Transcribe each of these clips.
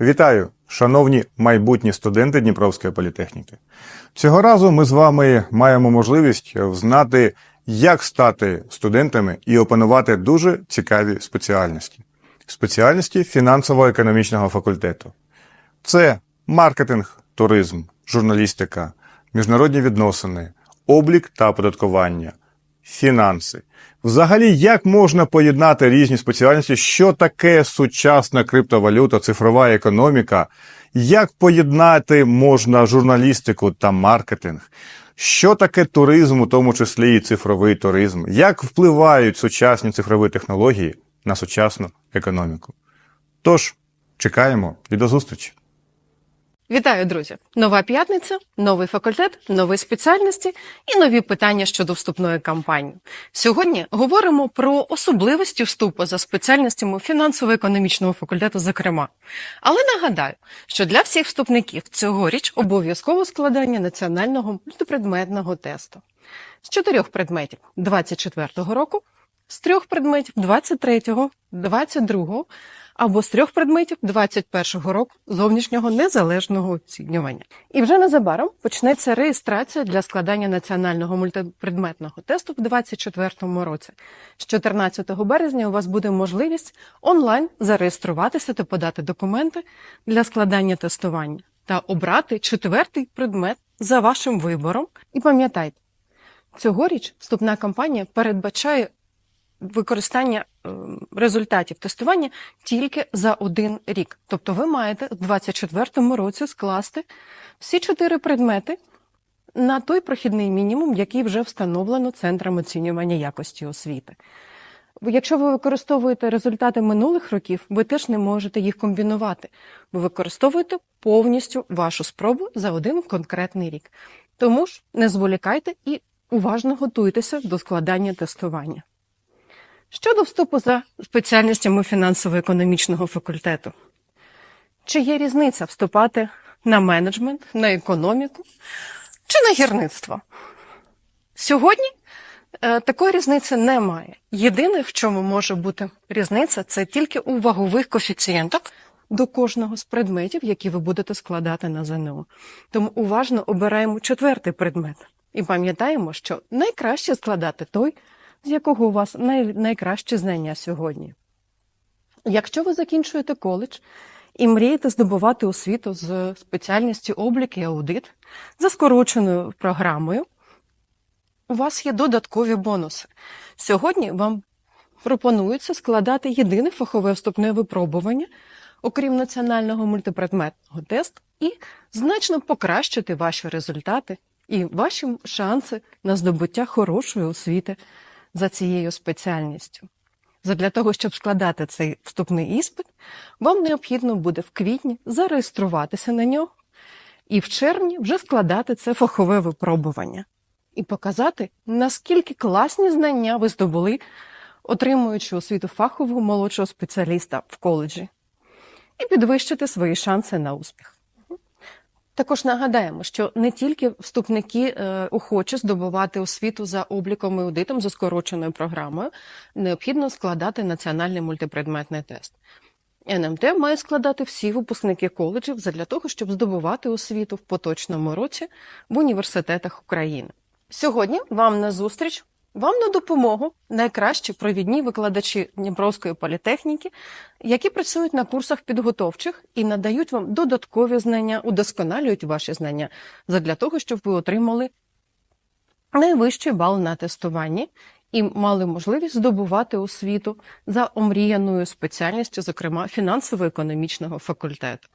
Вітаю, шановні майбутні студенти Дніпровської політехніки. Цього разу ми з вами маємо можливість знати, як стати студентами і опанувати дуже цікаві спеціальності. Спеціальності фінансово-економічного факультету. Це маркетинг, туризм, журналістика, міжнародні відносини, облік та оподаткування, фінанси. Взагалі, як можна поєднати різні спеціальності, що таке сучасна криптовалюта, цифрова економіка, як поєднати можна журналістику та маркетинг? Що таке туризм, у тому числі і цифровий туризм? Як впливають сучасні цифрові технології на сучасну економіку? Тож, чекаємо і до зустрічі! Вітаю, друзі! Нова п'ятниця, новий факультет, нові спеціальності і нові питання щодо вступної кампанії. Сьогодні говоримо про особливості вступу за спеціальностями фінансово-економічного факультету, зокрема. Але нагадаю, що для всіх вступників цьогоріч обов'язково складання національного мультипредметного тесту з чотирьох предметів 24-го року, з трьох предметів 23-го, 22-го або з трьох предметів 21-го року зовнішнього незалежного оцінювання. І вже незабаром почнеться реєстрація для складання національного мультипредметного тесту в 2024 році. З 14 березня у вас буде можливість онлайн зареєструватися та подати документи для складання тестування та обрати четвертий предмет за вашим вибором. І пам'ятайте, цьогоріч вступна кампанія передбачає використання результатів тестування тільки за один рік. Тобто ви маєте в 2024 році скласти всі чотири предмети на той прохідний мінімум, який вже встановлено Центром оцінювання якості освіти. Якщо ви використовуєте результати минулих років, ви теж не можете їх комбінувати. Ви використовуєте повністю вашу спробу за один конкретний рік. Тому ж не зволікайте і уважно готуйтеся до складання тестування. Щодо вступу за спеціальностями фінансово-економічного факультету, чи є різниця вступати на менеджмент, на економіку чи на гірництво? Сьогодні е, такої різниці немає. Єдине, в чому може бути різниця, це тільки у вагових коефіцієнтах до кожного з предметів, які ви будете складати на ЗНО. Тому уважно обираємо четвертий предмет і пам'ятаємо, що найкраще складати той, з якого у вас най, найкраще знання сьогодні. Якщо ви закінчуєте коледж і мрієте здобувати освіту з спеціальністю облік і аудит за скороченою програмою, у вас є додаткові бонуси. Сьогодні вам пропонується складати єдине фахове вступне випробування, окрім національного мультипредметного тесту, і значно покращити ваші результати і ваші шанси на здобуття хорошої освіти за цією спеціальністю. Задля того, щоб складати цей вступний іспит, вам необхідно буде в квітні зареєструватися на нього і в червні вже складати це фахове випробування і показати, наскільки класні знання ви здобули, отримуючи освіту фахового молодшого спеціаліста в коледжі, і підвищити свої шанси на успіх. Також нагадаємо, що не тільки вступники е, охочі здобувати освіту за обліком і аудитом за скороченою програмою, необхідно складати національний мультипредметний тест. НМТ має складати всі випускники коледжів для того, щоб здобувати освіту в поточному році в університетах України. Сьогодні вам на зустріч, вам на допомогу найкращі провідні викладачі Дніпровської політехніки, які працюють на курсах підготовчих і надають вам додаткові знання, удосконалюють ваші знання для того, щоб ви отримали найвищий бал на тестуванні і мали можливість здобувати освіту за омріяною спеціальністю, зокрема фінансово-економічного факультету.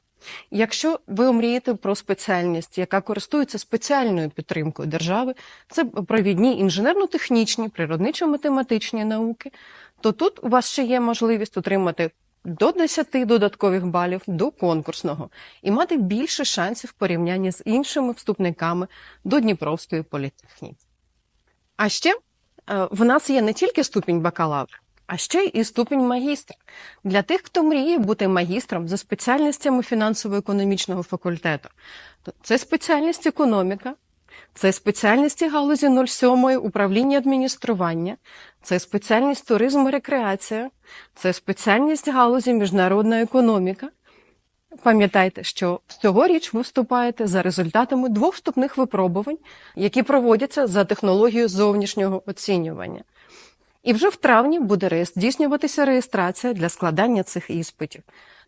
Якщо ви омрієте про спеціальність, яка користується спеціальною підтримкою держави, це провідні інженерно-технічні, природничо-математичні науки, то тут у вас ще є можливість отримати до 10 додаткових балів до конкурсного і мати більше шансів в порівнянні з іншими вступниками до Дніпровської політехніки. А ще е, в нас є не тільки ступінь бакалавра, а ще і ступінь магістра. Для тих, хто мріє бути магістром за спеціальностями фінансово-економічного факультету. Це спеціальність економіка, це спеціальності галузі 07 управління адміністрування, це спеціальність туризм і рекреація, це спеціальність галузі міжнародна економіка. Пам'ятайте, що цьогоріч ви вступаєте за результатами двох вступних випробувань, які проводяться за технологією зовнішнього оцінювання. І вже в травні буде здійснюватися реєстрація для складання цих іспитів.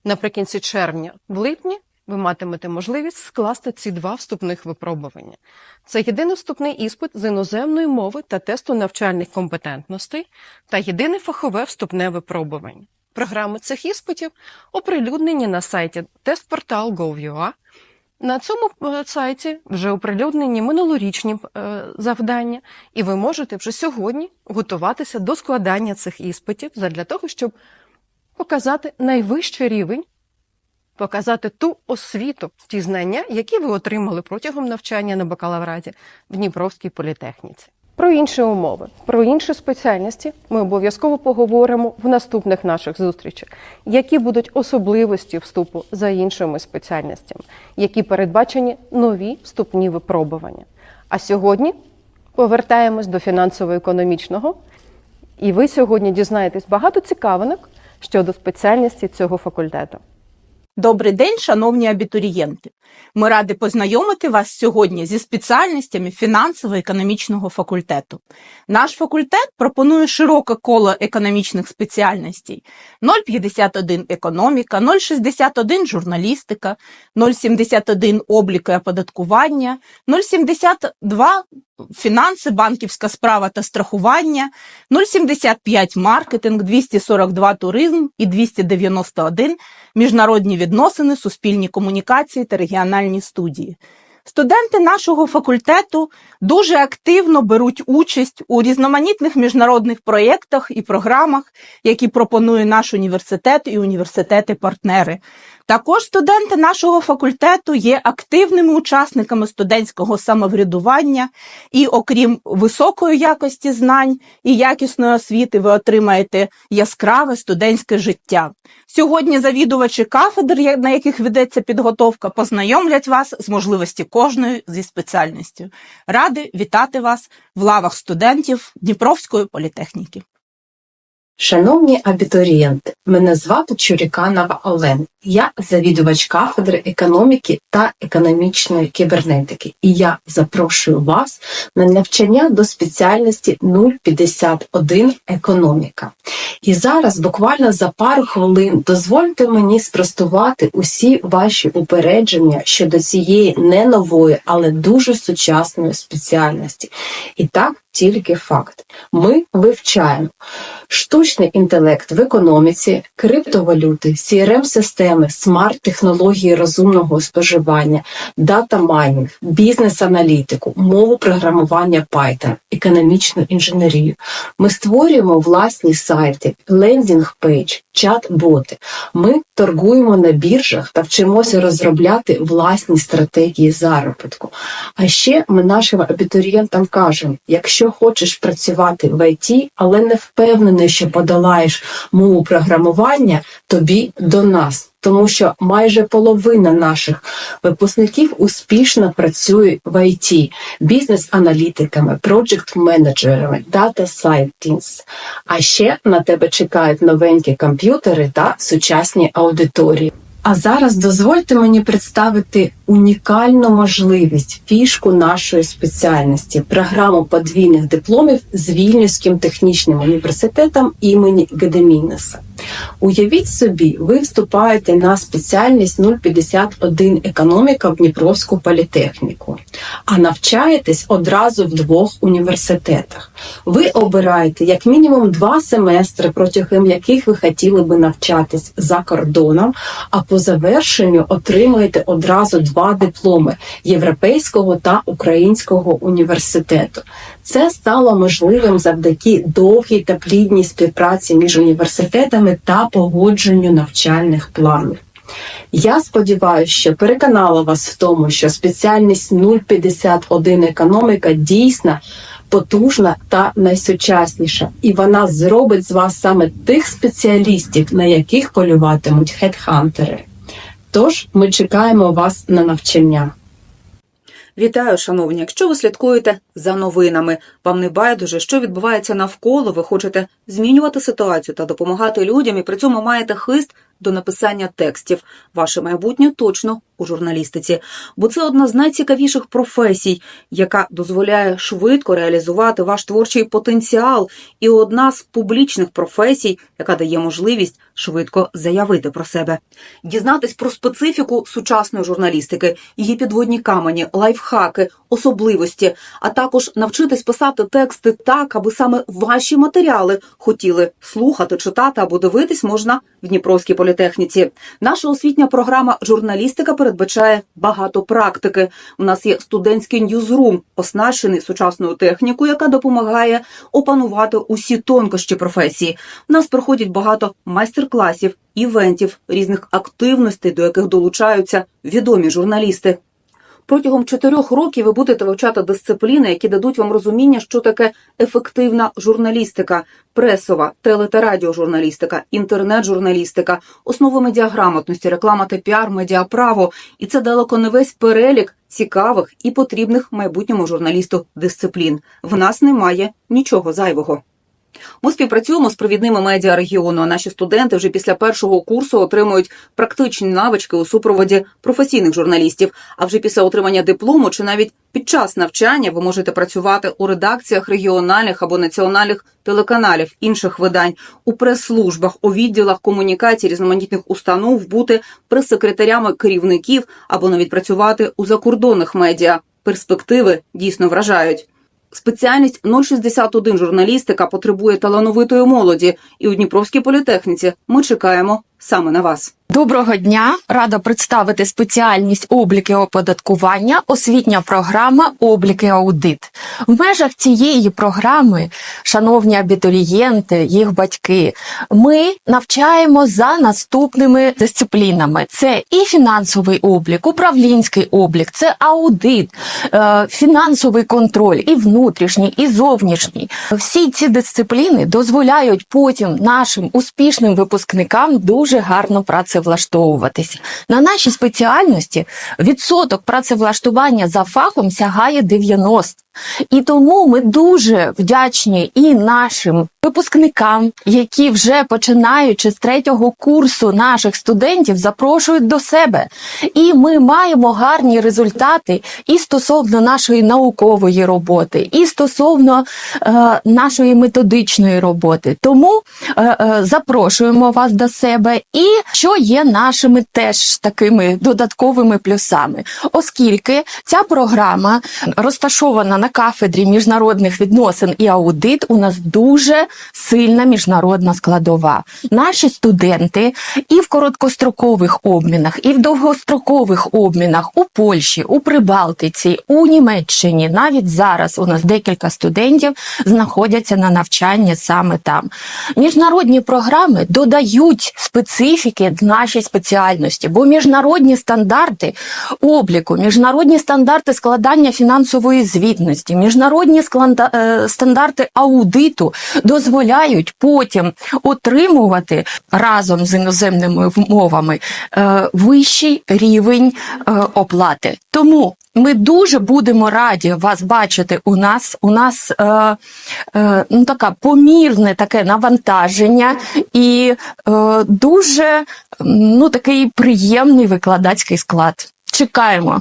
Наприкінці червня, в липні, ви матимете можливість скласти ці два вступних випробування. Це єдиний вступний іспит з іноземної мови та тесту навчальних компетентностей та єдине фахове вступне випробування. Програми цих іспитів оприлюднені на сайті testportal.gov.ua. На цьому е, сайті вже оприлюднені минулорічні е, завдання, і ви можете вже сьогодні готуватися до складання цих іспитів для того, щоб показати найвищий рівень, показати ту освіту, ті знання, які ви отримали протягом навчання на бакалавраті в Дніпровській політехніці. Про інші умови, про інші спеціальності ми обов'язково поговоримо в наступних наших зустрічах, які будуть особливості вступу за іншими спеціальностями, які передбачені нові вступні випробування. А сьогодні повертаємось до фінансово-економічного, і ви сьогодні дізнаєтесь багато цікавинок щодо спеціальності цього факультету. Добрий день, шановні абітурієнти. Ми раді познайомити вас сьогодні зі спеціальностями фінансово-економічного факультету. Наш факультет пропонує широке коло економічних спеціальностей: 0,51 економіка, 0,61 журналістика, 0,71 облік і оподаткування, 0,72 фінанси, банківська справа та страхування, 0,75 маркетинг, 242 туризм і 291 міжнародні відносини, суспільні комунікації та регіональні студії. Студенти нашого факультету дуже активно беруть участь у різноманітних міжнародних проєктах і програмах, які пропонує наш університет і університети-партнери. Також студенти нашого факультету є активними учасниками студентського самоврядування, і окрім високої якості знань і якісної освіти, ви отримаєте яскраве студентське життя. Сьогодні завідувачі кафедр, на яких ведеться підготовка, познайомлять вас з можливості кожної зі спеціальністю. Ради вітати вас в лавах студентів Дніпровської політехніки. Шановні абітурієнти, мене звати Чуріканова Олен. Я завідувач кафедри економіки та економічної кібернетики, і я запрошую вас на навчання до спеціальності 051 економіка. І зараз, буквально за пару хвилин, дозвольте мені спростувати усі ваші упередження щодо цієї не нової, але дуже сучасної спеціальності. І так тільки факт: ми вивчаємо штучний інтелект в економіці, криптовалюти, crm системи смарт-технології розумного споживання, дата майнінг, бізнес-аналітику, мову програмування Python, економічну інженерію. Ми створюємо власні сайти, лендінг-пейдж, чат-боти. Ми торгуємо на біржах та вчимося розробляти власні стратегії заробітку. А ще ми нашим абітурієнтам кажемо: якщо хочеш працювати в ІТ, але не впевнений, що подолаєш мову програмування, тобі до нас. Тому що майже половина наших випускників успішно працює в ІТ, бізнес-аналітиками, проджект-менеджерами, дата сайентіст. А ще на тебе чекають новенькі комп'ютери та сучасні аудиторії. А зараз дозвольте мені представити унікальну можливість, фішку нашої спеціальності, програму подвійних дипломів з Вільнюським технічним університетом імені Гедемінеса. Уявіть собі, ви вступаєте на спеціальність 051 економіка в Дніпровську політехніку, а навчаєтесь одразу в двох університетах. Ви обираєте як мінімум два семестри, протягом яких ви хотіли би навчатись за кордоном, а по завершенню отримуєте одразу два дипломи Європейського та Українського університету. Це стало можливим завдяки довгій та плідній співпраці між університетами та погодженню навчальних планів. Я сподіваюся, що переконала вас в тому, що спеціальність 051 економіка дійсно потужна та найсучасніша, і вона зробить з вас саме тих спеціалістів, на яких полюватимуть хедхантери. Тож ми чекаємо вас на навчання. Вітаю, шановні! Якщо ви слідкуєте за новинами, вам не байдуже, що відбувається навколо, ви хочете змінювати ситуацію та допомагати людям, і при цьому маєте хист до написання текстів. Ваше майбутнє точно у журналістиці, бо це одна з найцікавіших професій, яка дозволяє швидко реалізувати ваш творчий потенціал, і одна з публічних професій, яка дає можливість швидко заявити про себе, дізнатись про специфіку сучасної журналістики, її підводні камені, лайфхаки, особливості, а також навчитись писати тексти так, аби саме ваші матеріали хотіли слухати, читати або дивитись можна в Дніпровській політехніці. Наша освітня програма журналістика передбачає багато практики. У нас є студентський ньюзрум, оснащений сучасною технікою, яка допомагає опанувати усі тонкощі професії. У нас проходять багато майстер-класів, івентів, різних активностей, до яких долучаються відомі журналісти. Протягом чотирьох років ви будете вивчати дисципліни, які дадуть вам розуміння, що таке ефективна журналістика, пресова, теле та радіожурналістика, інтернет-журналістика, основи медіаграмотності, реклама та піар, медіаправо. І це далеко не весь перелік цікавих і потрібних майбутньому журналісту дисциплін. В нас немає нічого зайвого. Ми співпрацюємо з провідними медіа регіону. а Наші студенти вже після першого курсу отримують практичні навички у супроводі професійних журналістів. А вже після отримання диплому чи навіть під час навчання ви можете працювати у редакціях регіональних або національних телеканалів, інших видань, у прес-службах, у відділах комунікацій різноманітних установ, бути прес-секретарями керівників або навіть працювати у закордонних медіа. Перспективи дійсно вражають. Спеціальність 061 журналістика потребує талановитої молоді, і у Дніпровській політехніці. Ми чекаємо саме на вас. Доброго дня! Рада представити спеціальність обліки оподаткування, освітня програма обліки аудит. В межах цієї програми, шановні абітурієнти, їх батьки, ми навчаємо за наступними дисциплінами: це і фінансовий облік, управлінський облік, це аудит, е, фінансовий контроль, і внутрішній, і зовнішній. Всі ці дисципліни дозволяють потім нашим успішним випускникам дуже гарно працевлаштовуватися. На нашій спеціальності відсоток працевлаштування за фахом сягає 90. І тому ми дуже вдячні і нашим випускникам, які вже починаючи з третього курсу наших студентів запрошують до себе. І ми маємо гарні результати і стосовно нашої наукової роботи, і стосовно е, нашої методичної роботи. Тому е, е, запрошуємо вас до себе, і що є нашими теж такими додатковими плюсами, оскільки ця програма розташована на кафедрі міжнародних відносин і аудит, у нас дуже сильна міжнародна складова. Наші студенти і в короткострокових обмінах, і в довгострокових обмінах у Польщі, у Прибалтиці, у Німеччині. Навіть зараз у нас декілька студентів знаходяться на навчанні саме там. Міжнародні програми додають специфіки нашій спеціальності, бо міжнародні стандарти обліку, міжнародні стандарти складання фінансової звітності, міжнародні склада- е, стандарти аудиту дозволяють потім отримувати разом з іноземними мовами е, вищий рівень е, оплати. Тому ми дуже будемо раді вас бачити у нас. У нас е, е, ну, така помірне таке навантаження і е, дуже ну, такий приємний викладацький склад. Чекаємо.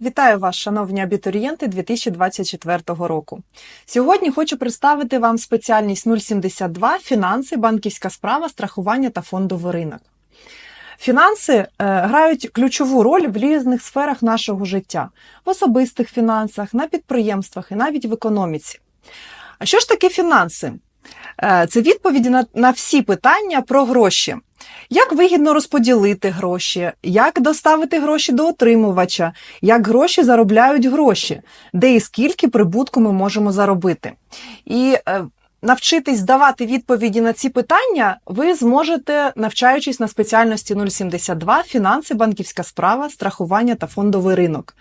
Вітаю вас, шановні абітурієнти 2024 року. Сьогодні хочу представити вам спеціальність 072 фінанси, банківська справа, страхування та фондовий ринок. Фінанси е, грають ключову роль в різних сферах нашого життя: в особистих фінансах, на підприємствах і навіть в економіці. А що ж таке фінанси? Е, Це відповіді на, на всі питання про гроші. Як вигідно розподілити гроші, як доставити гроші до отримувача, як гроші заробляють гроші, де і скільки прибутку ми можемо заробити. І е, навчитись давати відповіді на ці питання ви зможете, навчаючись на спеціальності 072 фінанси, банківська справа, страхування та фондовий ринок.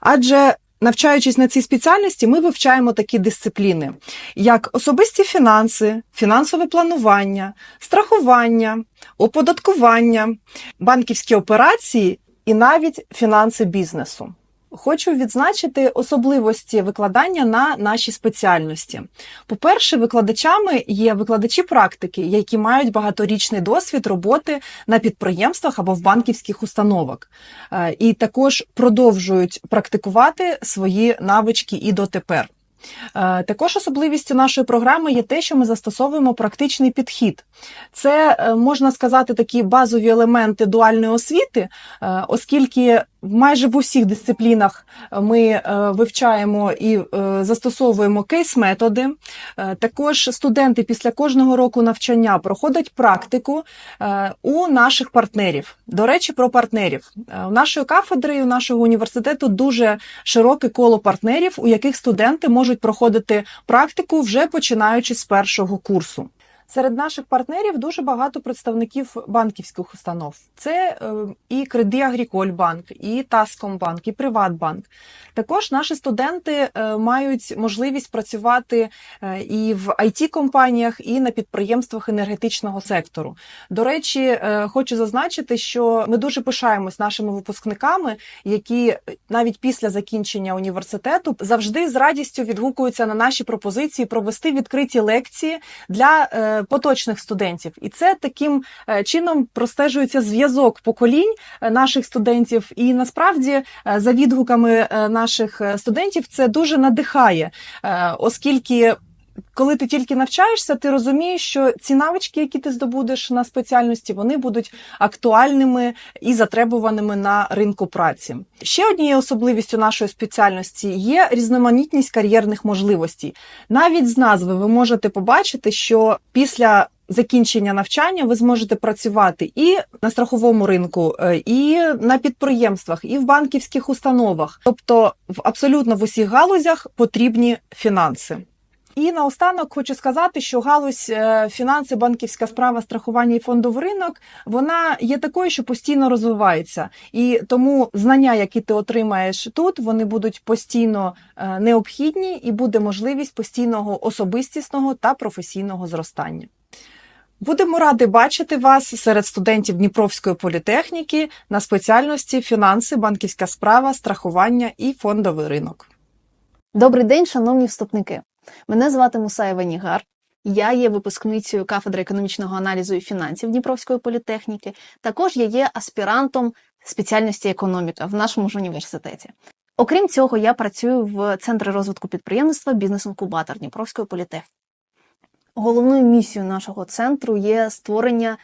Адже Навчаючись на цій спеціальності, ми вивчаємо такі дисципліни, як особисті фінанси, фінансове планування, страхування, оподаткування, банківські операції і навіть фінанси бізнесу. Хочу відзначити особливості викладання на нашій спеціальності. По-перше, викладачами є викладачі практики, які мають багаторічний досвід роботи на підприємствах або в банківських установах, Е, і також продовжують практикувати свої навички і дотепер. Е, Також особливістю нашої програми є те, що ми застосовуємо практичний підхід. Це е, можна сказати такі базові елементи дуальної освіти, оскільки майже в усіх дисциплінах ми е, вивчаємо і е, застосовуємо кейс-методи. Е, Також студенти після кожного року навчання проходять практику е, у наших партнерів. До речі, про партнерів. Е, У нашої кафедри і у нашого університету дуже широке коло партнерів, у яких студенти можуть проходити практику вже починаючи з першого курсу. Серед наших партнерів дуже багато представників банківських установ. Це е, і Креди Агріколь Банк, і Таскомбанк, і Приватбанк. Також наші студенти е, мають можливість працювати е, і в it компаніях і на підприємствах енергетичного сектору. До речі, хочу зазначити, що ми дуже пишаємось нашими випускниками, які навіть після закінчення університету завжди з радістю відгукуються на наші пропозиції провести відкриті лекції для поточних студентів. І це таким е, чином простежується зв'язок поколінь е, наших студентів. І насправді, е, за відгуками наших студентів, це дуже надихає, оскільки. Коли ти тільки навчаєшся, ти розумієш, що ці навички, які ти здобудеш на спеціальності, вони будуть актуальними і затребуваними на ринку праці. Ще однією особливістю нашої спеціальності є різноманітність кар'єрних можливостей. Навіть з назви ви можете побачити, що після закінчення навчання ви зможете працювати і на страховому ринку, е, і на підприємствах, і в банківських установах, тобто в абсолютно в усіх галузях потрібні фінанси. І наостанок хочу сказати, що галузь е, фінанси, банківська справа, страхування і фондовий ринок вона є такою, що постійно розвивається, і тому знання, які ти отримаєш тут, вони будуть постійно е, необхідні, і буде можливість постійного особистісного та професійного зростання. Будемо раді бачити вас серед студентів Дніпровської політехніки на спеціальності фінанси, банківська справа, страхування і фондовий ринок. Добрий день, шановні вступники. Мене звати Мусаєва Нігар. Я є випускницею кафедри економічного аналізу і фінансів Дніпровської політехніки. Також я є аспірантом спеціальності економіка в нашому ж університеті. Окрім цього, я працюю в Центрі розвитку підприємництва бізнес-інкубатор Дніпровської політехніки. Головною місією нашого центру є створення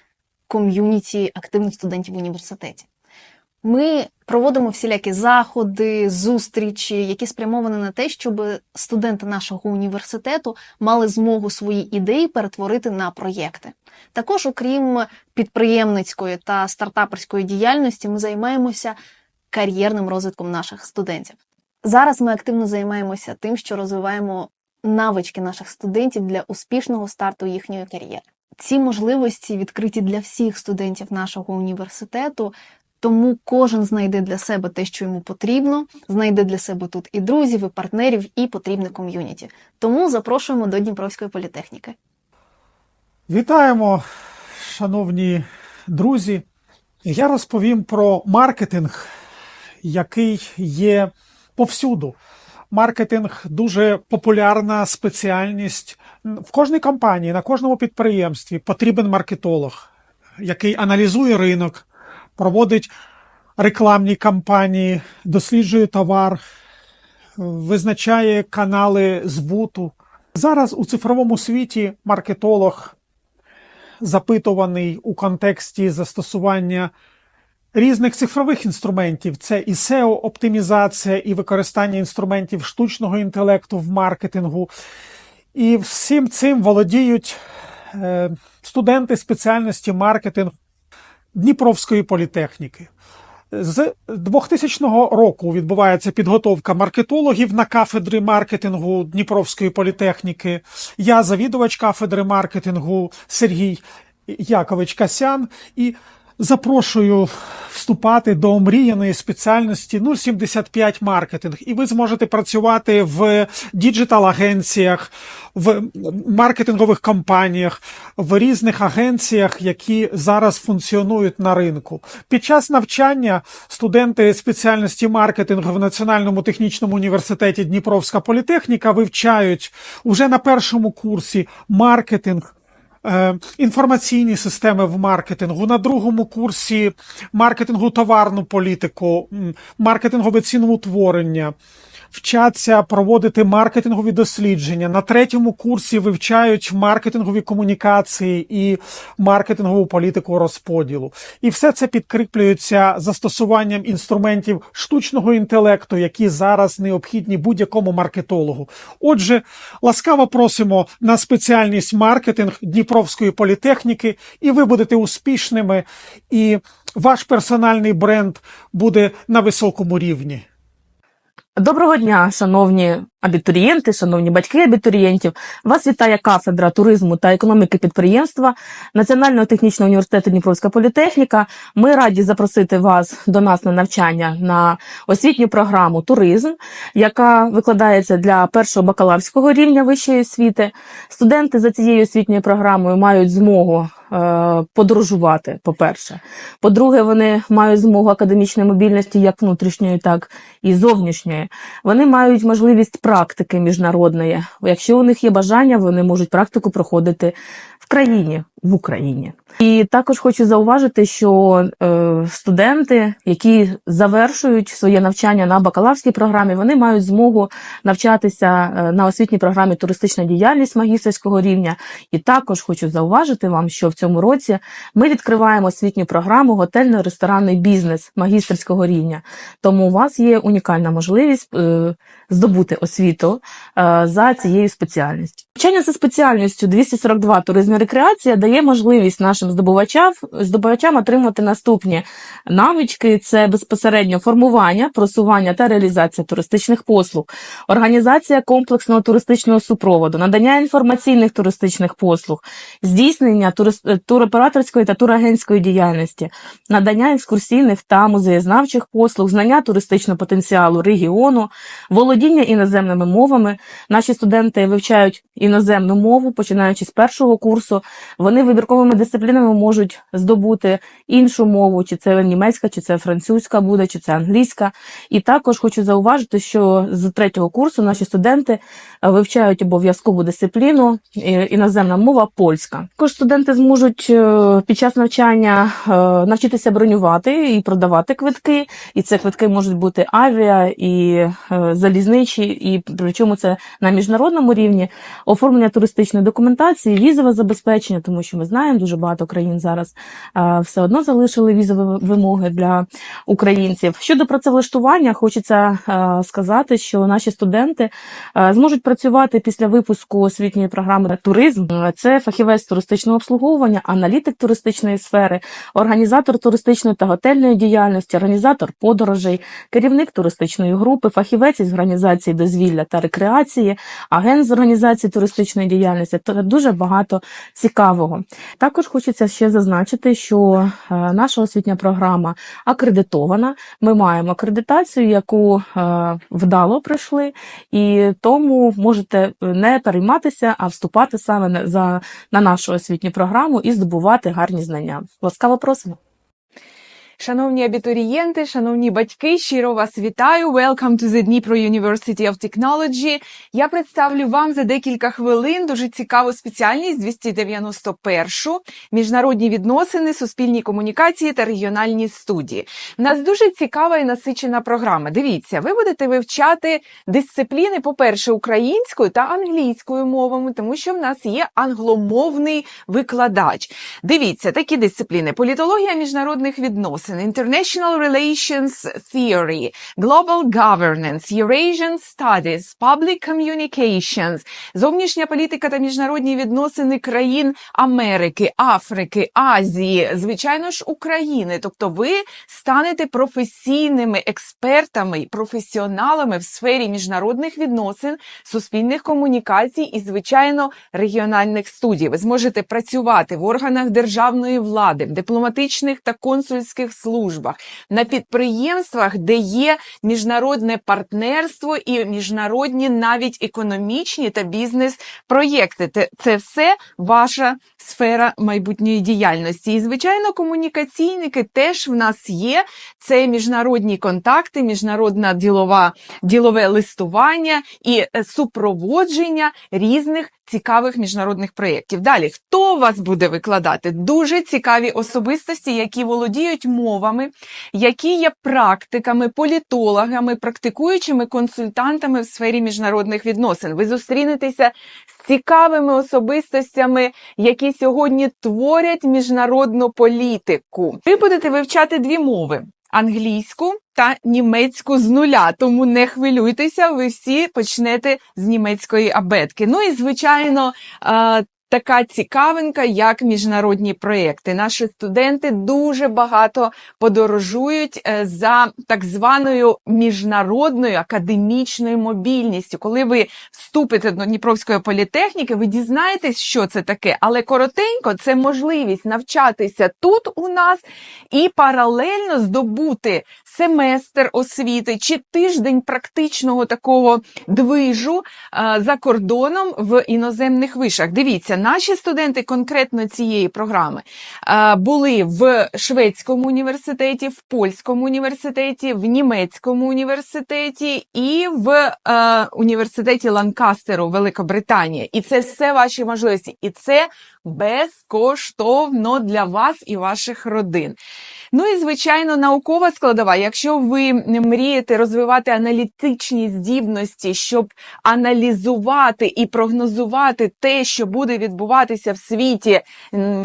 ком'юніті активних студентів в університеті. Ми проводимо всілякі заходи, зустрічі, які спрямовані на те, щоб студенти нашого університету мали змогу свої ідеї перетворити на проєкти. Також, окрім підприємницької та стартаперської діяльності, ми займаємося кар'єрним розвитком наших студентів. Зараз ми активно займаємося тим, що розвиваємо навички наших студентів для успішного старту їхньої кар'єри. Ці можливості відкриті для всіх студентів нашого університету, тому кожен знайде для себе те, що йому потрібно, знайде для себе тут і друзів, і партнерів, і потрібне ком'юніті. Тому запрошуємо до Дніпровської політехніки. Вітаємо, шановні друзі. Я розповім про маркетинг, який є повсюду. Маркетинг дуже популярна спеціальність. В кожній компанії, на кожному підприємстві потрібен маркетолог, який аналізує ринок, проводить рекламні кампанії, досліджує товар, визначає канали збуту. Зараз у цифровому світі маркетолог запитуваний у контексті застосування різних цифрових інструментів. Це і SEO-оптимізація, і використання інструментів штучного інтелекту в маркетингу. І всім цим володіють е, студенти спеціальності маркетинг Дніпровської політехніки. З 2000 року відбувається підготовка маркетологів на кафедри маркетингу Дніпровської політехніки. Я завідувач кафедри маркетингу Сергій Якович Касян. І запрошую вступати до омріяної спеціальності 075 маркетинг, і ви зможете працювати в діджитал-агенціях, в маркетингових компаніях, в різних агенціях, які зараз функціонують на ринку. Під час навчання студенти спеціальності маркетингу в Національному технічному університеті Дніпровська політехніка вивчають уже на першому курсі маркетинг. Е, Інформаційні системи в маркетингу. На другому курсі маркетингу товарну політику, маркетингове ціноутворення, вчаться проводити маркетингові дослідження. На третьому курсі вивчають маркетингові комунікації і маркетингову політику розподілу. І все це підкріплюється застосуванням інструментів штучного інтелекту, які зараз необхідні будь-якому маркетологу. Отже, ласкаво просимо на спеціальність маркетинг Дніпровської політехніки, і ви будете успішними, і ваш персональний бренд буде на високому рівні. Доброго дня, шановні абітурієнти, шановні батьки абітурієнтів. Вас вітає кафедра туризму та економіки підприємства Національного технічного університету Дніпровська політехніка. Ми раді запросити вас до нас на навчання на освітню програму туризм, яка викладається для першого бакалаврського рівня вищої освіти. Студенти за цією освітньою програмою мають змогу е, подорожувати, по-перше. По-друге, вони мають змогу академічної мобільності як внутрішньої, так і зовнішньої. Вони мають можливість практики міжнародної. Якщо у них є бажання, вони можуть практику проходити в країні, в Україні. І також хочу зауважити, що е, студенти, які завершують своє навчання на бакалаврській програмі, вони мають змогу навчатися е, на освітній програмі туристична діяльність магістерського рівня. І також хочу зауважити вам, що в цьому році ми відкриваємо освітню програму готельно-ресторанний бізнес магістерського рівня. Тому у вас є унікальна можливість е, здобути освіту за цією спеціальністю. Навчання за спеціальністю 242 туризм і рекреація дає можливість нашим здобувачам, здобувачам отримати наступні навички: це безпосередньо формування, просування та реалізація туристичних послуг, організація комплексного туристичного супроводу, надання інформаційних туристичних послуг, здійснення туроператорської та турагентської діяльності, надання екскурсійних та музеєзнавчих послуг, знання туристичного потенціалу регіону, володіння іноземними мовами. Наші студенти вивчають іноземну мову, починаючи з першого курсу. Вони вибірковими дисциплінами можуть здобути іншу мову, чи це німецька, чи це французька буде, чи це англійська. І також хочу зауважити, що з третього курсу наші студенти вивчають обов'язкову дисципліну іноземна мова польська. Також студенти зможуть е, під час навчання е, навчитися бронювати і продавати квитки. І це квитки можуть бути авіа і е, залізничі, і причому це на міжнародному рівні оформлення туристичної документації, візове забезпечення, тому що ми знаємо, дуже багато країн зараз все одно залишили візові вимоги для українців. Щодо працевлаштування, хочеться сказати, що наші студенти зможуть працювати після випуску освітньої програми туризм. Це фахівець туристичного обслуговування, аналітик туристичної сфери, організатор туристичної та готельної діяльності, організатор подорожей, керівник туристичної групи, фахівець із організації дозвілля та рекреації, агент з організації туристичної діяльності та дуже багато цікавого. Також хочеться ще зазначити, що е, наша освітня програма акредитована. Ми маємо акредитацію, яку е, вдало пройшли, і тому можете не перейматися, а вступати саме за, на нашу освітню програму і здобувати гарні знання. Ласкаво просимо. Шановні абітурієнти, шановні батьки, щиро вас вітаю. Welcome to the Dnipro University of Technology. Я представлю вам за декілька хвилин дуже цікаву спеціальність 291 міжнародні відносини, суспільні комунікації та регіональні студії. У нас дуже цікава і насичена програма. Дивіться, ви будете вивчати дисципліни, по-перше, українською та англійською мовами, тому що в нас є англомовний викладач. Дивіться, такі дисципліни: політологія міжнародних відносин відносин, International Relations Theory, Global Governance, Eurasian Studies, Public Communications, зовнішня політика та міжнародні відносини країн Америки, Африки, Азії, звичайно ж, України. Тобто ви станете професійними експертами, професіоналами в сфері міжнародних відносин, суспільних комунікацій і, звичайно, регіональних студій. Ви зможете працювати в органах державної влади, в дипломатичних та консульських службах, на підприємствах, де є міжнародне партнерство і міжнародні навіть економічні та бізнес-проєкти. Це все ваша сфера майбутньої діяльності. І, звичайно, комунікаційники теж в нас є. Це міжнародні контакти, міжнародна ділова, ділове листування і е, супроводження різних цікавих міжнародних проєктів. Далі, хто вас буде викладати? Дуже цікаві особистості, які володіють мовами, які є практиками, політологами, практикуючими консультантами в сфері міжнародних відносин. Ви зустрінетеся з цікавими особистостями, які сьогодні творять міжнародну політику. Ви будете вивчати дві мови. Англійську та німецьку з нуля, тому не хвилюйтеся, ви всі почнете з німецької абетки. Ну і звичайно, е, така цікавинка, як міжнародні проєкти. Наші студенти дуже багато подорожують е, за так званою міжнародною академічною мобільністю. Коли ви вступите до Дніпровської політехніки, ви дізнаєтесь, що це таке, але коротенько це можливість навчатися тут у нас і паралельно здобути семестр освіти чи тиждень практичного такого движу е, за кордоном в іноземних вишах. Дивіться, наші студенти конкретно цієї програми е, були в шведському університеті, в польському університеті, в німецькому університеті і в е, університеті Ланкастеру, Великобританія. І це все ваші можливості. І це безкоштовно для вас і ваших родин. Ну і звичайно, наукова складова. Якщо ви мрієте розвивати аналітичні здібності, щоб аналізувати і прогнозувати те, що буде відбуватися в світі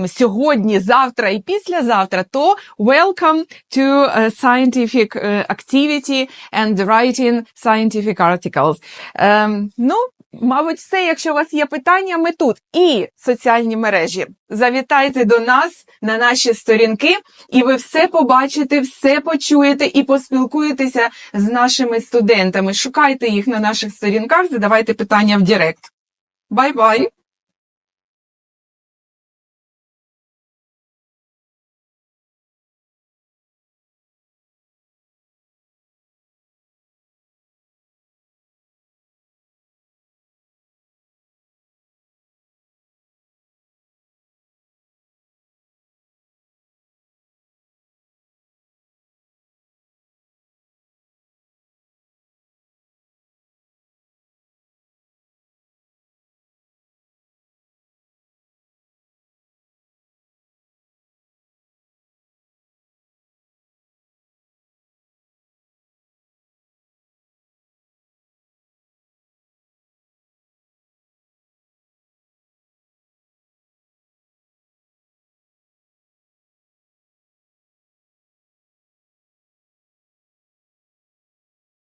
сьогодні, завтра і післязавтра, то welcome to uh, scientific uh, activity and writing scientific articles. Ем, ну, Мабуть, все. Якщо у вас є питання, ми тут і соціальні мережі. Завітайте до нас на наші сторінки, і ви все побачите, все почуєте і поспілкуєтеся з нашими студентами. Шукайте їх на наших сторінках, задавайте питання в Директ. Бай-бай!